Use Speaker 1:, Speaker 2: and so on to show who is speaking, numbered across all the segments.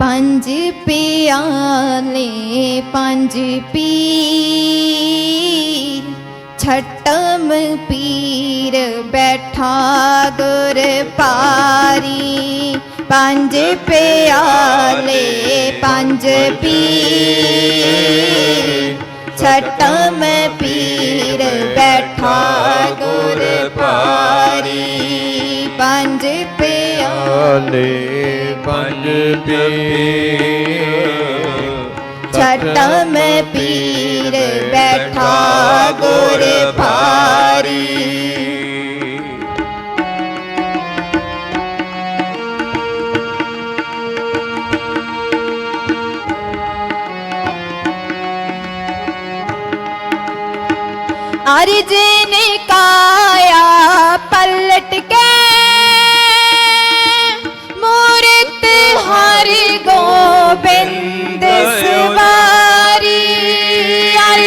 Speaker 1: ਪੰਜ ਪਿਆਲੇ, ਪੰਜ ਪੀ ਛਟਮ ਪੀਰ ਬੈਠਾ ਗੁਰ ਪਾਰੀ ਪੰਜ ਪਿਆਲੇ, ਪੰਜ ਪੀ ਛਟਮ ਪੀਰ ਬੈਠਾ ਗੁਰ
Speaker 2: डाले पंज पीर।
Speaker 1: में पीर बैठा गुर भारी। अर्जिन का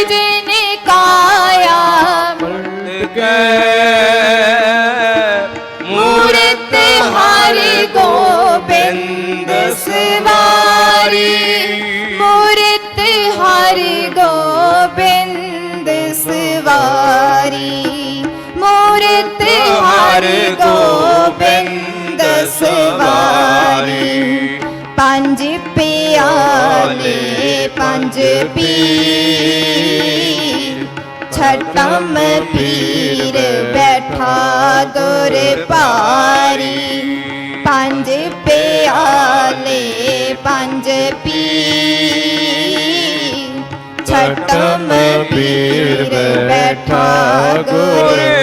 Speaker 1: ਜੀ ਨੇ ਕਾਇਆ ਮੰਡ ਕੇ ਮੂਰਤ ਹਰਿ ਗੋਬਿੰਦ ਸਵਾਰੀ ਮੂਰਤ ਹਰਿ ਗੋਬਿੰਦ ਸਵਾਰੀ ਮੂਰਤ ਹਰਿ ਗੋਬਿੰਦ ਸਵਾਰੀ ਪੰਜ ਪਿਆਲੇ ਪੰਜ ਪੀਰ ਛਟਮ ਪੀਰ ਬੈਠਾ ਗੁਰ ਪਾਰੀ ਪੰਜ ਪਿਆਲੇ ਪੰਜ ਪੀਰ ਛਟਮ ਪੀਰ ਬੈਠਾ ਗੁਰ ਪਾਰੀ